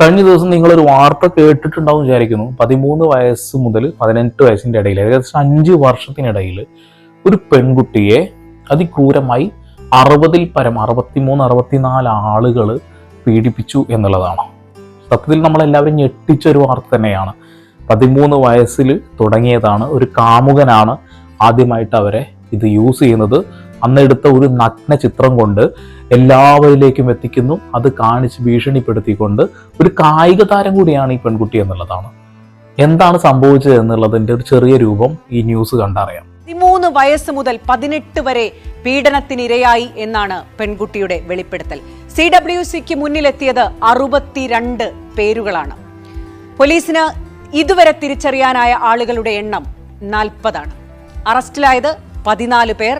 കഴിഞ്ഞ ദിവസം നിങ്ങളൊരു വാർത്ത കേട്ടിട്ടുണ്ടാവും വിചാരിക്കുന്നു. പതിമൂന്ന് വയസ്സ് മുതൽ പതിനെട്ട് വയസ്സിന്റെ ഇടയിൽ ഏകദേശം അഞ്ച് വർഷത്തിനിടയിൽ ഒരു പെൺകുട്ടിയെ അതിക്രൂരമായി അറുപതിൽ പരം അറുപത്തിമൂന്ന് അറുപത്തിനാല് ആളുകൾ പീഡിപ്പിച്ചു എന്നുള്ളതാണ്. സത്യത്തിൽ നമ്മളെല്ലാവരും ഞെട്ടിച്ച ഒരു വാർത്ത തന്നെയാണ്. പതിമൂന്ന് വയസ്സിൽ തുടങ്ങിയതാണ് ഒരു കാമുകനാണ് ആദ്യമായിട്ട് അവരെ ഇത് യൂസ് ചെയ്യുന്നത്. അന്ന് എടുത്ത ഒരു നഗ്ന ചിത്രം കൊണ്ട് എല്ലാവരിലേക്കും എത്തിക്കുന്നു. അത് കാണിച്ച് ഭീഷണിപ്പെടുത്തിക്കൊണ്ട് ഒരു കായിക താരം കൂടിയാണ് ഈ പെൺകുട്ടി എന്നുള്ളതാണ്. എന്താണ് സംഭവിച്ചത് എന്നുള്ളതിന്റെ ഒരു ചെറിയ രൂപം ഈ ന്യൂസ് കണ്ടറിയാം. പതിമൂന്ന് വയസ്സ് മുതൽ പതിനെട്ട് വരെ പീഡനത്തിനിരയായി എന്നാണ് പെൺകുട്ടിയുടെ വെളിപ്പെടുത്തൽ. സി ഡബ്ല്യു സിക്ക് മുന്നിലെത്തിയത് അറുപത്തിരണ്ട് പേരുകളാണ്. പോലീസിന് ഇതുവരെ തിരിച്ചറിയാനായ ആളുകളുടെ എണ്ണം നാൽപ്പതാണ്. അറസ്റ്റിലായത് പതിനാല് പേർ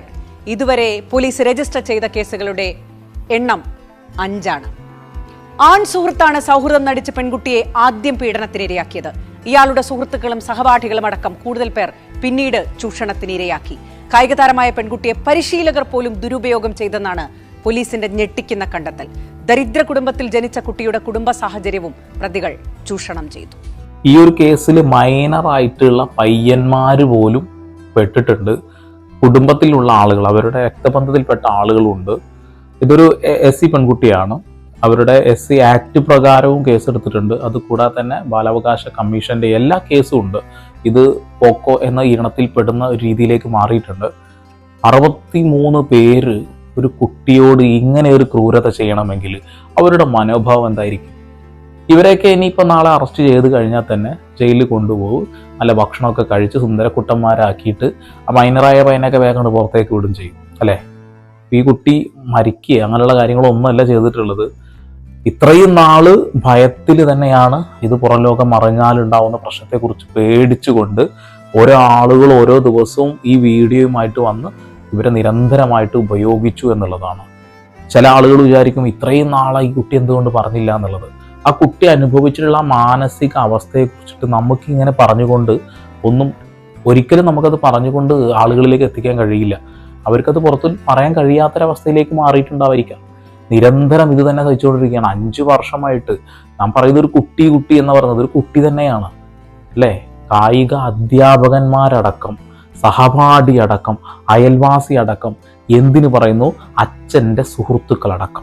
ഇതുവരെ പോലീസ് രജിസ്റ്റർ ചെയ്ത കേസുകളുടെ എണ്ണം അഞ്ചാണ്. ആൺ സുഹൃത്താണ് സൗഹൃദം നടിച്ച പെൺകുട്ടിയെ ആദ്യം പീഡനത്തിനിരയാക്കിയത്. ഇയാളുടെ സുഹൃത്തുക്കളും സഹപാഠികളും അടക്കം കൂടുതൽ പേർ പിന്നീട് ചൂഷണത്തിനിരയാക്കി. കായിക താരമായ പെൺകുട്ടിയെ പരിശീലകർ പോലും ദുരുപയോഗം ചെയ്തെന്നാണ് പോലീസിന്റെ ഞെട്ടിക്കുന്ന കണ്ടെത്തൽ. ദരിദ്ര കുടുംബത്തിൽ ജനിച്ച കുട്ടിയുടെ കുടുംബ സാഹചര്യവും പ്രതികൾ ചൂഷണം ചെയ്തു. ഈ ഒരു കേസിൽ മൈനർ ആയിട്ടുള്ള പയ്യന്മാര് പോലും പെട്ടിട്ടുണ്ട്. കുടുംബത്തിലുള്ള ആളുകൾ അവരുടെ രക്തബന്ധത്തിൽപ്പെട്ട ആളുകളുണ്ട്. ഇതൊരു എസ് സി പെൺകുട്ടിയാണ്. അവരുടെ എസ് സി ആക്ട് പ്രകാരവും കേസെടുത്തിട്ടുണ്ട്. അതുകൂടാതെ തന്നെ ബാലാവകാശ കമ്മീഷന്റെ എല്ലാ കേസും ഉണ്ട്. ഇത് പോക്കോ എന്ന ഈണത്തിൽ പെടുന്ന രീതിയിലേക്ക് മാറിയിട്ടുണ്ട്. അറുപത്തി മൂന്ന് പേര് ഒരു കുട്ടിയോട് ഇങ്ങനെ ഒരു ക്രൂരത ചെയ്യണമെങ്കിൽ അവരുടെ മനോഭാവം എന്തായിരിക്കും? ഇവരെയൊക്കെ ഇനിയിപ്പോൾ നാളെ അറസ്റ്റ് ചെയ്ത് കഴിഞ്ഞാൽ തന്നെ ജയിലിൽ കൊണ്ടുപോകും. നല്ല ഭക്ഷണമൊക്കെ കഴിച്ച് സുന്ദരക്കുട്ടന്മാരാക്കിയിട്ട് ആ മൈനറായ പയ്യനൊക്കെ വേഗം പുറത്തേക്ക് വിടും ചെയ്യും അല്ലേ? ഈ കുട്ടി മരിക്കുക അങ്ങനെയുള്ള കാര്യങ്ങളൊന്നുമല്ല ചെയ്തിട്ടുള്ളത്. ഇത്രയും നാൾ ഭയത്തിൽ തന്നെയാണ് ഇത് പുറം ലോകം അറിഞ്ഞാലുണ്ടാവുന്ന പ്രശ്നത്തെക്കുറിച്ച് പേടിച്ചുകൊണ്ട് ഓരോ ആളുകൾ ഓരോ ദിവസവും ഈ വീഡിയോയുമായിട്ട് വന്ന് ഇവരെ നിരന്തരമായിട്ട് ഉപയോഗിച്ചു എന്നുള്ളതാണ്. ചില ആളുകൾ വിചാരിക്കും ഇത്രയും നാളായി കുട്ടി എന്തുകൊണ്ട് പറഞ്ഞില്ല എന്നുള്ളത്. ആ കുട്ടി അനുഭവിച്ചിട്ടുള്ള മാനസിക അവസ്ഥയെക്കുറിച്ചിട്ട് നമുക്ക് ഇങ്ങനെ പറഞ്ഞുകൊണ്ട് ഒന്നും ഒരിക്കലും നമുക്കത് പറഞ്ഞുകൊണ്ട് ആളുകളിലേക്ക് എത്തിക്കാൻ കഴിയില്ല. അവർക്കത് പുറത്തു പറയാൻ കഴിയാത്തൊരവസ്ഥയിലേക്ക് മാറിയിട്ടുണ്ടാവായിരിക്കാം. നിരന്തരം ഇത് തന്നെ സഹിച്ചുകൊണ്ടിരിക്കുകയാണ്. അഞ്ചു വർഷമായിട്ട് നാം പറയുന്നത് ഒരു കുട്ടി കുട്ടി എന്ന് പറയുന്നത് ഒരു കുട്ടി തന്നെയാണ്. അല്ലേ? കായിക അധ്യാപകന്മാരടക്കം സഹപാഠി അടക്കം അയൽവാസി അടക്കം എന്തിനു പറയുന്നു? അച്ഛന്റെ സുഹൃത്തുക്കളടക്കം.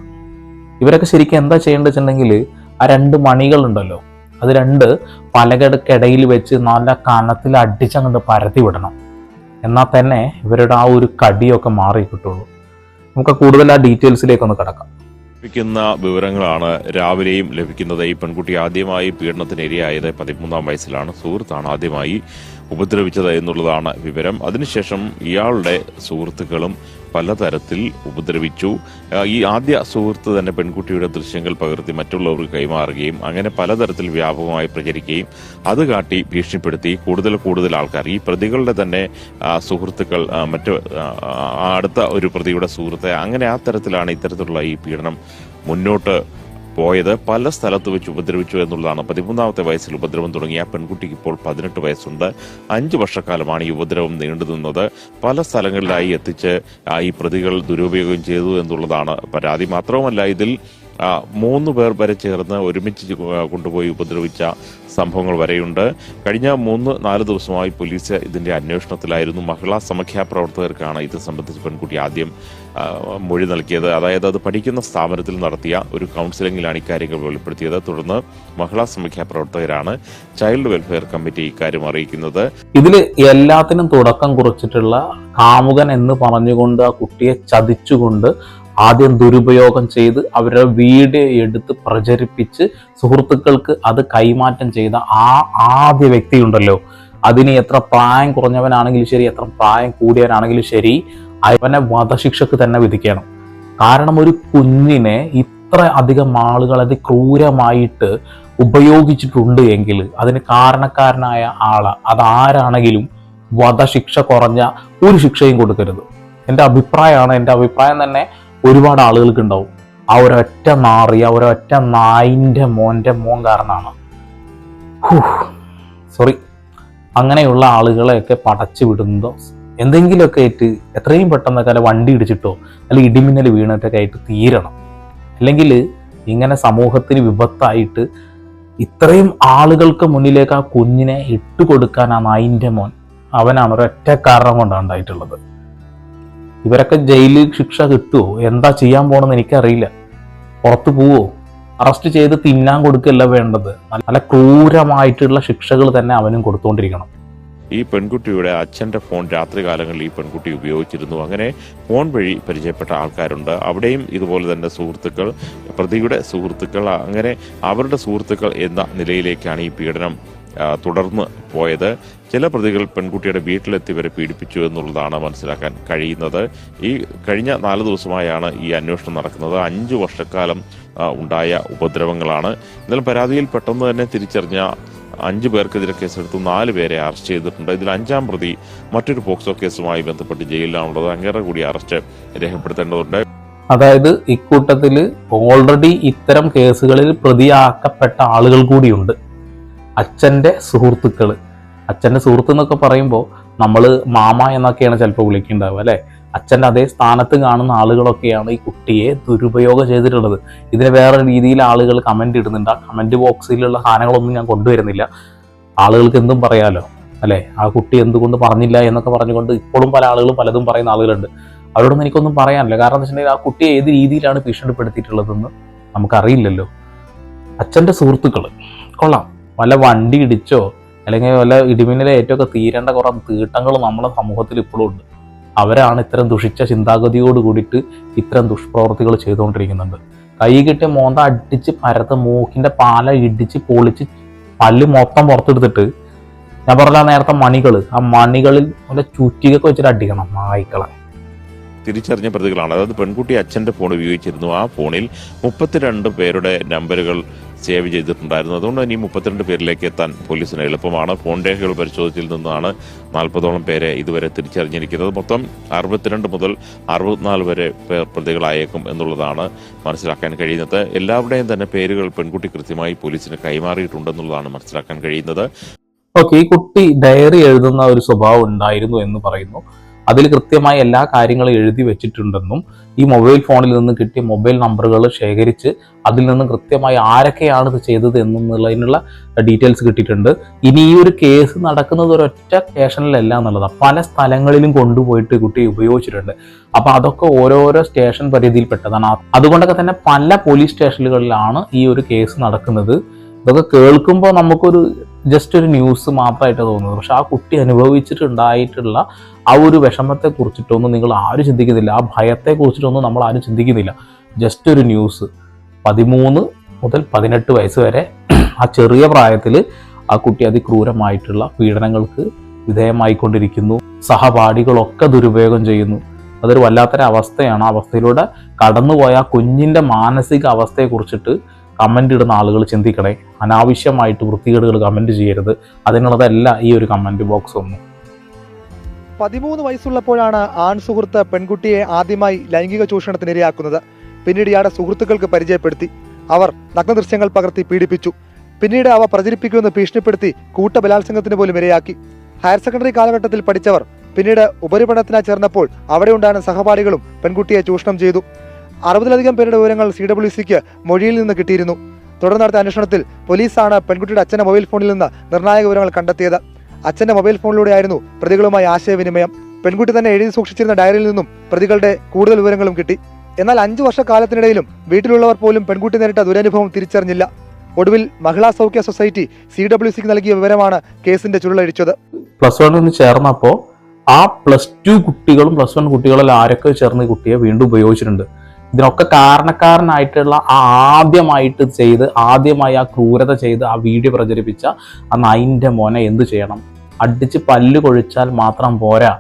ഇവരൊക്കെ ശരിക്കും എന്താ ചെയ്യേണ്ടത് വെച്ചിട്ടുണ്ടെങ്കിൽ ആ രണ്ട് മണികളുണ്ടല്ലോ. അത് രണ്ട് പലകടക്കിടയിൽ വെച്ച് നല്ല കനത്തിൽ അടിച്ചങ്ങോട്ട് പരത്തി വിടണം. എന്നാൽ തന്നെ ഇവരുടെ ആ ഒരു കടിയൊക്കെ മാറി കിട്ടുള്ളൂ. നമുക്ക് കൂടുതൽ ആ ഡീറ്റെയിൽസിലേക്ക് ഒന്ന് കിടക്കാം. ലഭിക്കുന്ന വിവരങ്ങളാണ് രാവിലെയും ലഭിക്കുന്നത്. ഈ പെൺകുട്ടി ആദ്യമായി പീഡനത്തിനിരയായത് പതിമൂന്നാം വയസ്സിലാണ്. സുഹൃത്താണ് ആദ്യമായി ഉപദ്രവിച്ചത് എന്നുള്ളതാണ് വിവരം. അതിനുശേഷം ഇയാളുടെ സുഹൃത്തുക്കളും പലതരത്തിൽ ഉപദ്രവിച്ചു. ഈ ആദ്യ സുഹൃത്ത് തന്നെ പെൺകുട്ടിയുടെ ദൃശ്യങ്ങൾ പകർത്തി മറ്റുള്ളവർക്ക് കൈമാറുകയും അങ്ങനെ പലതരത്തിൽ വ്യാപകമായി പ്രചരിക്കുകയും അത് കാട്ടി ഭീഷണിപ്പെടുത്തി കൂടുതൽ കൂടുതൽ ആൾക്കാർ. ഈ പ്രതികളുടെ തന്നെ സുഹൃത്തുക്കൾ മറ്റ് അടുത്ത ഒരു പ്രതിയുടെ സുഹൃത്തെ അങ്ങനെ ആ തരത്തിലാണ് ഇത്തരത്തിലുള്ള ഈ പീഡനം മുന്നോട്ട് പോയത് പല സ്ഥലത്ത് വെച്ച് ഉപദ്രവിച്ചു എന്നുള്ളതാണ്. പതിമൂന്നാമത്തെ വയസ്സിൽ ഉപദ്രവം തുടങ്ങിയ പെൺകുട്ടിക്ക് ഇപ്പോൾ പതിനെട്ട് വയസ്സുണ്ട്. അഞ്ച് വർഷക്കാലമാണ് ഈ ഉപദ്രവം നീണ്ടുനിന്നത് പല സ്ഥലങ്ങളിലായി എത്തിച്ച് ഈ പ്രതികൾ ദുരുപയോഗം ചെയ്തു എന്നുള്ളതാണ് പരാതി. മാത്രവുമല്ല ഇതിൽ മൂന്ന് പേർ വരെ ചേർന്ന് ഒരുമിച്ച് കൊണ്ടുപോയി ഉപദ്രവിച്ച സംഭവങ്ങൾ വരെയുണ്ട്. കഴിഞ്ഞ മൂന്ന് നാല് ദിവസമായി പോലീസ് ഇതിന്റെ അന്വേഷണത്തിലായിരുന്നു. മഹിളാ സമഖ്യാ പ്രവർത്തകർക്കാണ് ഇത് സംബന്ധിച്ച് പെൺകുട്ടി ആദ്യം മൊഴി നൽകിയത്. അതായത് അത് പഠിക്കുന്ന സ്ഥാപനത്തിൽ നടത്തിയ ഒരു കൗൺസിലിംഗിലാണ് ഇക്കാര്യങ്ങൾ വെളിപ്പെടുത്തിയത്. തുടർന്ന് മഹിളാ സമഖ്യാ പ്രവർത്തകരാണ് ചൈൽഡ് വെൽഫെയർ കമ്മിറ്റി ഇക്കാര്യം അറിയിക്കുന്നത്. ഇതിൽ എല്ലാത്തിനും തുടക്കം കുറിച്ചിട്ടുള്ള കാമുകൻ എന്ന് പറഞ്ഞുകൊണ്ട് ആ കുട്ടിയെ ചതിച്ചുകൊണ്ട് ആദ്യം ദുരുപയോഗം ചെയ്ത് അവരുടെ വീട് എടുത്ത് പ്രചരിപ്പിച്ച് സുഹൃത്തുക്കൾക്ക് അത് കൈമാറ്റം ചെയ്ത ആ ആദ്യ വ്യക്തി ഉണ്ടല്ലോ അതിന് എത്ര പ്രായം കുറഞ്ഞവനാണെങ്കിലും ശരി എത്ര പ്രായം കൂടിയവനാണെങ്കിലും ശരി അവനെ വധശിക്ഷക്ക് തന്നെ വിധിക്കണം. കാരണം ഒരു കുഞ്ഞിനെ ഇത്ര അധികം ആളുകൾ അത് ക്രൂരമായിട്ട് ഉപയോഗിച്ചിട്ടുണ്ട് എങ്കിൽ അതിന് കാരണക്കാരനായ ആൾ. അതാരാണെങ്കിലും വധശിക്ഷ കുറഞ്ഞ ഒരു ശിക്ഷയും കൊടുക്കരുത്. എന്റെ അഭിപ്രായമാണ് എന്റെ അഭിപ്രായം തന്നെ ഒരുപാട് ആളുകൾക്ക് ഉണ്ടാവും. ആ ഒരൊറ്റ നാറി ആ ഒരൊറ്റ നായിന്റെ മോന്റെ മോൻ കാരണമാണ്. സോറി അങ്ങനെയുള്ള ആളുകളെയൊക്കെ പടച്ചു വിടുന്നതോ എന്തെങ്കിലുമൊക്കെ ആയിട്ട് എത്രയും പെട്ടെന്നൊക്കെ അല്ല വണ്ടി ഇടിച്ചിട്ടോ അല്ലെങ്കിൽ ഇടിമിന്നൽ വീണിട്ടൊക്കെ ആയിട്ട് തീരണം. അല്ലെങ്കിൽ ഇങ്ങനെ സമൂഹത്തിന് വിപത്തായിട്ട് ഇത്രയും ആളുകൾക്ക് മുന്നിലേക്ക് ആ കുഞ്ഞിനെ ഇട്ടുകൊടുക്കാൻ ആ നായിന്റെ മോൻ അവനാണ് ഒരൊറ്റ കാരണം കൊണ്ടാണ് ഉണ്ടായിട്ടുള്ളത്. ഇവരൊക്കെ ജയിലിൽ ശിക്ഷ കിട്ടുമോ എന്താ ചെയ്യാൻ പോകണമെന്ന് എനിക്കറിയില്ല. പുറത്തു പോവോ? അറസ്റ്റ് ചെയ്ത് തിന്നാൻ കൊടുക്കല്ല വേണ്ടത്. നല്ല ക്രൂരമായിട്ടുള്ള ശിക്ഷകൾ തന്നെ അവനും കൊടുത്തുകൊണ്ടിരിക്കണം ഈ പെൺകുട്ടിയുടെ അച്ഛന്റെ ഫോൺ രാത്രികാലങ്ങളിൽ ഈ പെൺകുട്ടി ഉപയോഗിച്ചിരുന്നു. അങ്ങനെ ഫോൺ വഴി പരിചയപ്പെട്ട ആൾക്കാരുണ്ട്. അവിടെയും ഇതുപോലെ തന്നെ സുഹൃത്തുക്കൾ പ്രതിയുടെ സുഹൃത്തുക്കൾ അങ്ങനെ അവരുടെ സുഹൃത്തുക്കൾ എന്ന നിലയിലേക്കാണ് ഈ പീഡനം തുടർന്ന് പോയത്. ചില പ്രതികൾ പെൺകുട്ടിയുടെ വീട്ടിലെത്തി വരെ പീഡിപ്പിച്ചു എന്നുള്ളതാണ് മനസ്സിലാക്കാൻ കഴിയുന്നത്. ഈ കഴിഞ്ഞ നാല് ദിവസമായാണ് ഈ അന്വേഷണം നടക്കുന്നത്. അഞ്ചു വർഷക്കാലം ഉണ്ടായ ഉപദ്രവങ്ങളാണ്. എന്നാലും പരാതിയിൽ പെട്ടെന്ന് തന്നെ തിരിച്ചറിഞ്ഞ അഞ്ചു പേർക്കെതിരെ കേസെടുത്ത് നാല് പേരെ അറസ്റ്റ് ചെയ്തിട്ടുണ്ട്. ഇതിൽ അഞ്ചാം പ്രതി മറ്റൊരു പോക്സോ കേസുമായി ബന്ധപ്പെട്ട് ജയിലിലാണുള്ളത്. അങ്ങേറെ കൂടി അറസ്റ്റ് രേഖപ്പെടുത്തേണ്ടതുണ്ട്. അതായത് ഇക്കൂട്ടത്തിൽ ഓൾറെഡി ഇത്തരം കേസുകളിൽ പ്രതിയാക്കപ്പെട്ട ആളുകൾ കൂടിയുണ്ട്. അച്ഛന്റെ സുഹൃത്തുക്കൾ അച്ഛന്റെ സുഹൃത്ത് എന്നൊക്കെ പറയുമ്പോൾ നമ്മൾ മാമ എന്നൊക്കെയാണ് ചിലപ്പോൾ വിളിക്കേണ്ടാവുക അല്ലേ? അച്ഛന്റെ അതേ സ്ഥാനത്ത് കാണുന്ന ആളുകളൊക്കെയാണ് ഈ കുട്ടിയെ ദുരുപയോഗം ചെയ്തിട്ടുള്ളത്. ഇതിന് വേറെ രീതിയിൽ ആളുകൾ കമന്റ് ഇടുന്നുണ്ട്. ആ കമന്റ് ബോക്സിലുള്ള സാധനങ്ങളൊന്നും ഞാൻ കൊണ്ടുവരുന്നില്ല. ആളുകൾക്ക് എന്തും പറയാലോ അല്ലേ? ആ കുട്ടി എന്തുകൊണ്ട് പറഞ്ഞില്ല എന്നൊക്കെ പറഞ്ഞുകൊണ്ട് ഇപ്പോഴും പല ആളുകളും പലതും പറയുന്ന ആളുകളുണ്ട്. അവരോടൊന്നും എനിക്കൊന്നും പറയാനില്ല. കാരണം എന്ന് വെച്ചിട്ടുണ്ടെങ്കിൽ ആ കുട്ടിയെ ഏത് രീതിയിലാണ് ഭീഷണിപ്പെടുത്തിയിട്ടുള്ളതെന്ന് നമുക്കറിയില്ലല്ലോ. അച്ഛന്റെ സുഹൃത്തുക്കൾ കൊള്ളാം. വല്ല വണ്ടി ഇടിച്ചോ അല്ലെങ്കിൽ വല്ല ഇടിമിന്നലെ ഏറ്റവും തീരേണ്ട കുറേ തീട്ടങ്ങൾ നമ്മുടെ സമൂഹത്തിൽ ഇപ്പോഴും ഉണ്ട്. അവരാണ് ഇത്തരം ദുഷിച്ച ചിന്താഗതിയോട് കൂടിയിട്ട് ഇത്തരം ദുഷ്പ്രവർത്തികൾ ചെയ്തുകൊണ്ടിരിക്കുന്നുണ്ട്. കൈ കിട്ടി മോന്ത അടിച്ച് പരത്ത് മൂക്കിന്റെ പാല ഇടിച്ച് പൊളിച്ച് പല്ല് മൊത്തം പുറത്തെടുത്തിട്ട് ഞാൻ പറഞ്ഞ നേരത്തെ മണികൾ ആ മണികളിൽ നല്ല ചുറ്റികൊക്കെ വെച്ചിട്ട് അടിക്കണം നായ്ക്കളെ. തിരിച്ചറിഞ്ഞ പ്രതികളാണ്. അതായത് പെൺകുട്ടി അച്ഛന്റെ ഫോൺ ഉപയോഗിച്ചിരുന്നു. ആ ഫോണിൽ മുപ്പത്തിരണ്ട് പേരുടെ നമ്പറുകൾ സേവ് ചെയ്തിട്ടുണ്ടായിരുന്നു. അതുകൊണ്ട് തന്നെ ഈ മുപ്പത്തിരണ്ട് പേരിലേക്ക് എത്താൻ പോലീസിന് എളുപ്പമാണ്. ഫോൺ രേഖകൾ പരിശോധിച്ചതിൽ നിന്നാണ് നാൽപ്പതോളം പേരെ ഇതുവരെ തിരിച്ചറിഞ്ഞിരിക്കുന്നത്. മൊത്തം അറുപത്തിരണ്ട് മുതൽ അറുപത്തിനാല് വരെ പേർ പ്രതികളായേക്കും എന്നുള്ളതാണ് മനസ്സിലാക്കാൻ കഴിയുന്നത്. എല്ലാവരുടെയും തന്നെ പേരുകൾ പെൺകുട്ടി കൃത്യമായി പോലീസിന് കൈമാറിയിട്ടുണ്ടെന്നുള്ളതാണ് മനസ്സിലാക്കാൻ കഴിയുന്നത്. ഓക്കെ ഈ കുട്ടി ഡയറി എഴുതുന്ന ഒരു സ്വഭാവം ഉണ്ടായിരുന്നു എന്ന് പറയുന്നു. അതിൽ കൃത്യമായി എല്ലാ കാര്യങ്ങളും എഴുതി വെച്ചിട്ടുണ്ടെന്നും ഈ മൊബൈൽ ഫോണിൽ നിന്ന് കിട്ടിയ മൊബൈൽ നമ്പറുകൾ ശേഖരിച്ച് അതിൽ നിന്ന് കൃത്യമായി ആരൊക്കെയാണ് ഇത് ചെയ്തത് എന്നുള്ളതിനുള്ള ഡീറ്റെയിൽസ് കിട്ടിയിട്ടുണ്ട്. ഇനി ഈ ഒരു കേസ് നടക്കുന്നത് ഒരൊറ്റ സ്റ്റേഷനിലല്ല എന്നുള്ളതാണ് പല സ്ഥലങ്ങളിലും കൊണ്ടുപോയിട്ട് കുട്ടി ഉപയോഗിച്ചിട്ടുണ്ട്. അപ്പൊ അതൊക്കെ ഓരോരോ സ്റ്റേഷൻ പരിധിയിൽപ്പെട്ടതാണ്. പെട്ടതാണ് അതുകൊണ്ടൊക്കെ തന്നെ പല പോലീസ് സ്റ്റേഷനുകളിലാണ് ഈ ഒരു കേസ് നടക്കുന്നത്. ഇതൊക്കെ കേൾക്കുമ്പോൾ നമുക്കൊരു ജസ്റ്റ് ഒരു ന്യൂസ് മാത്രമായിട്ട് തോന്നുന്നത്. പക്ഷെ ആ കുട്ടി അനുഭവിച്ചിട്ടുണ്ടായിട്ടുള്ള ആ ഒരു വിഷമത്തെ കുറിച്ചിട്ടൊന്നും നിങ്ങൾ ആരും ചിന്തിക്കുന്നില്ല. ആ ഭയത്തെ കുറിച്ചിട്ടൊന്നും നമ്മൾ ആരും ചിന്തിക്കുന്നില്ല. ജസ്റ്റ് ഒരു ന്യൂസ് പതിമൂന്ന് മുതൽ പതിനെട്ട് വയസ്സ് വരെ ആ ചെറിയ പ്രായത്തിൽ ആ കുട്ടി അതിക്രൂരമായിട്ടുള്ള പീഡനങ്ങൾക്ക് വിധേയമായിക്കൊണ്ടിരിക്കുന്നു. സഹപാഠികളൊക്കെ ദുരുപയോഗം ചെയ്യുന്നു. അതൊരു വല്ലാത്തൊരവസ്ഥയാണ്. ആ അവസ്ഥയിലൂടെ കടന്നുപോയ ആ കുഞ്ഞിന്റെ മാനസിക അവസ്ഥയെ കമന്റ് ഇടുന്ന ആളുകൾ ചിന്തിക്കണേ. അനാവശ്യമായിട്ട് വൃത്തികേടുകൾ കമന്റ് ചെയ്യരുത്. അതിനുള്ളതല്ല ഈ ഒരു കമന്റ് ബോക്സ് ഒന്നും. പതിമൂന്ന് വയസ്സുള്ളപ്പോഴാണ് ആൺ സുഹൃത്ത് പെൺകുട്ടിയെ ആദ്യമായി ലൈംഗിക ചൂഷണത്തിന് ഇരയാക്കുന്നത്. പിന്നീട് ഇയാളുടെ സുഹൃത്തുക്കൾക്ക് പരിചയപ്പെടുത്തി. അവർ നഗ്നദൃശ്യങ്ങൾ പകർത്തി പീഡിപ്പിച്ചു. പിന്നീട് അവ പ്രചരിപ്പിക്കുമെന്ന് ഭീഷണിപ്പെടുത്തി കൂട്ടബലാത്സംഗത്തിന് പോലും ഇരയാക്കി. ഹയർ സെക്കൻഡറി കാലഘട്ടത്തിൽ പഠിച്ചവർ പിന്നീട് ഉപരിപഠനത്തിനായി ചേർന്നപ്പോൾ അവിടെ ഉണ്ടായിരുന്ന സഹപാഠികളും പെൺകുട്ടിയെ ചൂഷണം ചെയ്തു. അറുപതിലധികം പേരുടെ വിവരങ്ങൾ സി ഡബ്ല്യു സിക്ക് മൊഴിയിൽ നിന്ന് കിട്ടിയിരുന്നു. തുടർന്ന് നടത്തിയ അന്വേഷണത്തിൽ പോലീസാണ് പെൺകുട്ടിയുടെ അച്ഛന്റെ മൊബൈൽ ഫോണിൽ നിന്ന് നിർണായക വിവരങ്ങൾ കണ്ടെത്തിയത്. അച്ഛന്റെ മൊബൈൽ ഫോണിലൂടെയായിരുന്നു പ്രതികളുമായി ആശയവിനിമയം. പെൺകുട്ടി തന്നെ എഴുതി സൂക്ഷിച്ചിരുന്ന ഡയറിയിൽ നിന്നും പ്രതികളുടെ കൂടുതൽ വിവരങ്ങളും കിട്ടി. എന്നാൽ അഞ്ചു വർഷക്കാലത്തിനിടയിലും വീട്ടിലുള്ളവർ പോലും പെൺകുട്ടി നേരിട്ട ദുരനുഭവം തിരിച്ചറിഞ്ഞില്ല. ഒടുവിൽ Mahila Saukhya society C W സിക്ക് നൽകിയ വിവരമാണ് കേസിന്റെ ചുരുളഴിച്ചത്. പ്ലസ് വണ്ണിൽ ചേർന്നപ്പോൾ ആ പ്ലസ് ടു കുട്ടികളും പ്ലസ് വൺ കുട്ടികളിൽ ആരൊക്കെ ചേർന്ന് കുട്ടിയെ വീണ്ടും ഉപയോഗിച്ചിട്ടുണ്ട്? ഇതിനൊക്കെ കാരണക്കാരനായിട്ടുള്ള ആ ആദ്യമായിട്ട് ചെയ്ത് ആദ്യമായി ആ ക്രൂരത ചെയ്ത് ആ വീഡിയോ പ്രചരിപ്പിച്ച ആ നൈന്റെ മോനെ എന്ത് ചെയ്യണം? അടിച്ച് പല്ല് കൊഴിച്ചാൽ മാത്രം പോരാ.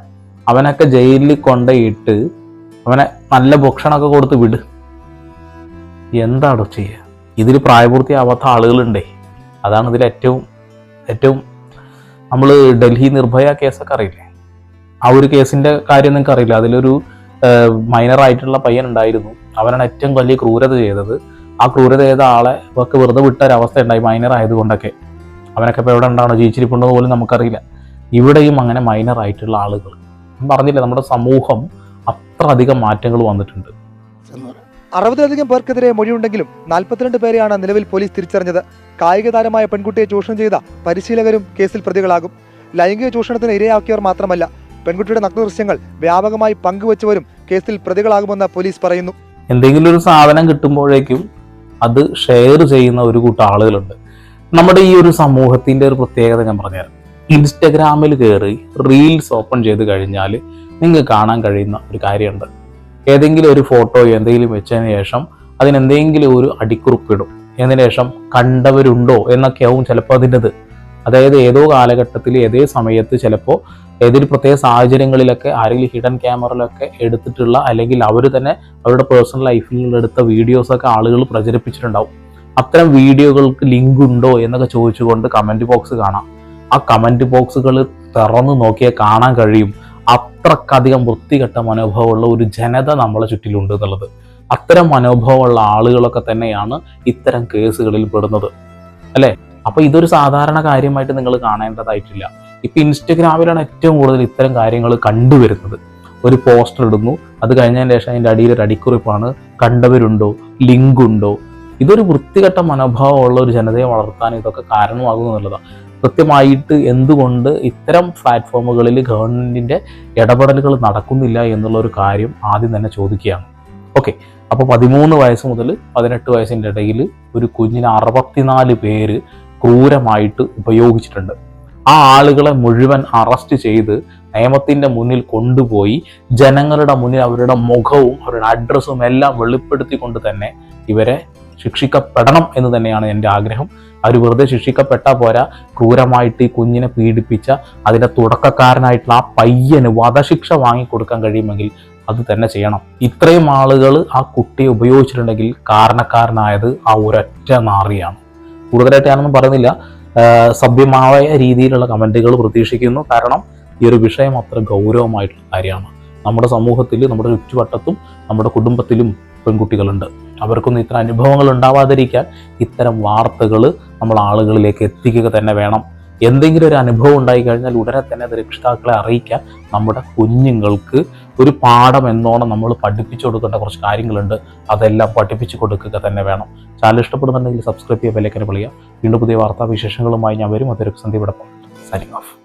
അവനൊക്കെ ജയിലിൽ കൊണ്ടയിട്ട് അവനെ നല്ല ഭക്ഷണമൊക്കെ കൊടുത്ത് വിട്. എന്താണോ ചെയ്യുക ഇതിൽ പ്രായപൂർത്തിയാവാത്ത ആളുകളുണ്ടേ. അതാണ് ഇതിൽ ഏറ്റവും ഏറ്റവും നമ്മൾ ഡൽഹി നിർഭയ കേസൊക്കെ അറിയില്ലേ? ആ ഒരു കേസിന്റെ കാര്യം നിങ്ങൾക്ക് അറിയില്ല അതിലൊരു മൈനറായിട്ടുള്ള പയ്യൻ ഉണ്ടായിരുന്നു. അവനാണ് ഏറ്റവും വലിയ ക്രൂരത ചെയ്തത്. ആ ക്രൂരത ചെയ്ത ആളെ ഒക്കെ വെറുതെ വിട്ട ഒരവസ്ഥ ഉണ്ടായി. മൈനർ ആയതുകൊണ്ടൊക്കെ. അവനൊക്കെ ഇപ്പോൾ എവിടെ ഉണ്ടാണോ ജീവിച്ചിരിപ്പുണ്ടോ പോലും നമുക്കറിയില്ല. ഇവിടെയും അങ്ങനെ മൈനർ ആയിട്ടുള്ള ആളുകൾ പറഞ്ഞില്ലേ നമ്മുടെ സമൂഹം അത്ര അധികം മാറ്റങ്ങൾ വന്നിട്ടുണ്ട്. അറുപതിലധികം പേർക്കെതിരെ മൊഴിയുണ്ടെങ്കിലും നാൽപ്പത്തിരണ്ട് പേരെയാണ് നിലവിൽ പോലീസ് തിരിച്ചറിഞ്ഞത്. കായിക താരമായ പെൺകുട്ടിയെ ചൂഷണം ചെയ്ത പരിശീലകരും കേസിൽ പ്രതികളാകും. ലൈംഗിക ചൂഷണത്തിന് ഇരയാക്കിയവർ മാത്രമല്ല പെൺകുട്ടിയുടെ നഗ്നദൃശ്യങ്ങൾ വ്യാപകമായി പങ്കുവച്ചവരും കേസിൽ പ്രതികളാകുമെന്ന് പോലീസ് പറയുന്നു. എന്തെങ്കിലും ഒരു സാധനം കിട്ടുമ്പോഴേക്കും അത് ഷെയർ ചെയ്യുന്ന ഒരു കൂട്ടം ആളുകളുണ്ട്. നമ്മുടെ ഈ ഒരു സമൂഹത്തിന്റെ ഒരു പ്രത്യേകത ഞാൻ പറഞ്ഞുതരാം. ഇൻസ്റ്റഗ്രാമിൽ കയറി റീൽസ് ഓപ്പൺ ചെയ്ത് കഴിഞ്ഞാൽ നിങ്ങൾക്ക് കാണാൻ കഴിയുന്ന ഒരു കാര്യമുണ്ട്. ഏതെങ്കിലും ഒരു ഫോട്ടോ എന്തെങ്കിലും വെച്ചതിന് ശേഷം അതിനെന്തെങ്കിലും ഒരു അടിക്കുറിപ്പിടും. എന്നതിന് ശേഷം കണ്ടവരുണ്ടോ എന്നൊക്കെയാവും ചിലപ്പോൾ അതിന്റെത്. അതായത് ഏതോ കാലഘട്ടത്തിൽ ഏതേ സമയത്ത് ചിലപ്പോൾ ഏതൊരു പ്രത്യേക സാഹചര്യങ്ങളിലൊക്കെ ആരെങ്കിലും ഹിഡൻ ക്യാമറയിലൊക്കെ എടുത്തിട്ടുള്ള അല്ലെങ്കിൽ അവർ തന്നെ അവരുടെ പേഴ്സണൽ ലൈഫിൽ എടുത്ത വീഡിയോസൊക്കെ ആളുകൾ പ്രചരിപ്പിച്ചിട്ടുണ്ടാവും. അത്തരം വീഡിയോകൾക്ക് ലിങ്ക് ഉണ്ടോ എന്നൊക്കെ ചോദിച്ചുകൊണ്ട് കമന്റ് ബോക്സ് കാണാം. ആ കമന്റ് ബോക്സുകൾ തുറന്ന് നോക്കിയാൽ കാണാൻ കഴിയും. അത്രക്കധികം വൃത്തികെട്ട മനോഭാവമുള്ള ഒരു ജനത നമ്മളെ ചുറ്റിലുണ്ട് എന്നുള്ളത്. അത്തരം മനോഭാവമുള്ള ആളുകളൊക്കെ തന്നെയാണ് ഇത്തരം കേസുകളിൽ പെടുന്നത്. അല്ലേ? അപ്പോൾ ഇതൊരു സാധാരണ കാര്യമായിട്ട് നിങ്ങൾ കാണേണ്ടതായിട്ടില്ല. ഇപ്പൊ ഇൻസ്റ്റഗ്രാമിലാണ് ഏറ്റവും കൂടുതൽ ഇത്തരം കാര്യങ്ങൾ കണ്ടുവരുന്നത്. ഒരു പോസ്റ്റർ ഇടുന്നു അത് കഴിഞ്ഞതിന് ശേഷം അതിന്റെ അടിയിൽ ഒരു അടിക്കുറിപ്പാണ് കണ്ടവരുണ്ടോ ലിങ്ക് ഉണ്ടോ ഇതൊരു വൃത്തികെട്ട മനോഭാവമുള്ള ഒരു ജനതയെ വളർത്താൻ ഇതൊക്കെ കാരണമാകും എന്നുള്ളതാണ്. കൃത്യമായിട്ട് എന്തുകൊണ്ട് ഇത്തരം പ്ലാറ്റ്ഫോമുകളിൽ ഗവൺമെന്റിന്റെ ഇടപെടലുകൾ നടക്കുന്നില്ല എന്നുള്ള ഒരു കാര്യം ആദ്യം തന്നെ ചോദിക്കുകയാണ്. ഓക്കെ അപ്പോൾ പതിമൂന്ന് വയസ്സ് മുതൽ പതിനെട്ട് വയസ്സിന്റെ ഇടയിൽ ഒരു കുഞ്ഞിന് അറുപത്തിനാല് പേര് ക്രൂരമായിട്ട് ഉപയോഗിച്ചിട്ടുണ്ട്. ആ ആളുകളെ മുഴുവൻ അറസ്റ്റ് ചെയ്ത് നിയമത്തിന്റെ മുന്നിൽ കൊണ്ടുപോയി ജനങ്ങളുടെ മുന്നിൽ അവരുടെ മുഖവും അവരുടെ അഡ്രസ്സും എല്ലാം വെളിപ്പെടുത്തിക്കൊണ്ട് തന്നെ ഇവരെ ശിക്ഷിക്കപ്പെടണം എന്ന് തന്നെയാണ് എന്റെ ആഗ്രഹം. അവർ വെറുതെ ശിക്ഷിക്കപ്പെട്ടാൽ പോരാ. ക്രൂരമായിട്ട് ഈ കുഞ്ഞിനെ പീഡിപ്പിച്ച അതിന്റെ തുടക്കക്കാരനായിട്ടുള്ള ആ പയ്യന് വധശിക്ഷ വാങ്ങിക്കൊടുക്കാൻ കഴിയുമെങ്കിൽ അത് തന്നെ ചെയ്യണം. ഇത്രയും ആളുകൾ ആ കുട്ടിയെ ഉപയോഗിച്ചിട്ടുണ്ടെങ്കിൽ കാരണക്കാരനായത് ആ ഒരൊറ്റ നാറിയാണ്. കൂടുതലായിട്ട് ഞാനൊന്നും പറയുന്നില്ല. സഭ്യമായ രീതിയിലുള്ള കമന്റുകൾ പ്രതീക്ഷിക്കുന്നു. കാരണം ഈ ഒരു വിഷയം അത്ര ഗൗരവമായിട്ടുള്ള കാര്യമാണ്. നമ്മുടെ സമൂഹത്തിൽ നമ്മുടെ ചുറ്റുവട്ടത്തും നമ്മുടെ കുടുംബത്തിലും പെൺകുട്ടികളുണ്ട്. അവർക്കൊന്നും ഇത്തരം അനുഭവങ്ങൾ ഉണ്ടാവാതിരിക്കാൻ ഇത്തരം വാർത്തകൾ നമ്മൾ ആളുകളിലേക്ക് എത്തിക്കുക തന്നെ വേണം. എന്തെങ്കിലും ഒരു അനുഭവം ഉണ്ടായി കഴിഞ്ഞാൽ ഉടനെ തന്നെ അത് രക്ഷിതാക്കളെ അറിയിക്കാൻ നമ്മുടെ കുഞ്ഞുങ്ങൾക്ക് ഒരു പാഠം എന്നോണം നമ്മൾ പഠിപ്പിച്ചു കൊടുക്കേണ്ട കുറച്ച് കാര്യങ്ങളുണ്ട്. അതെല്ലാം പഠിപ്പിച്ചു കൊടുക്കുക തന്നെ വേണം. ചാനൽ ഇഷ്ടപ്പെടുന്നുണ്ടെങ്കിൽ സബ്സ്ക്രൈബ് ചെയ്യുക വിലക്കനെ വിളിക്കുക. വീണ്ടും പുതിയ വാർത്താ വിശേഷങ്ങളുമായി ഞാൻ വരും. അതൊരു സന്ധ്യയോടൊപ്പം. Signing off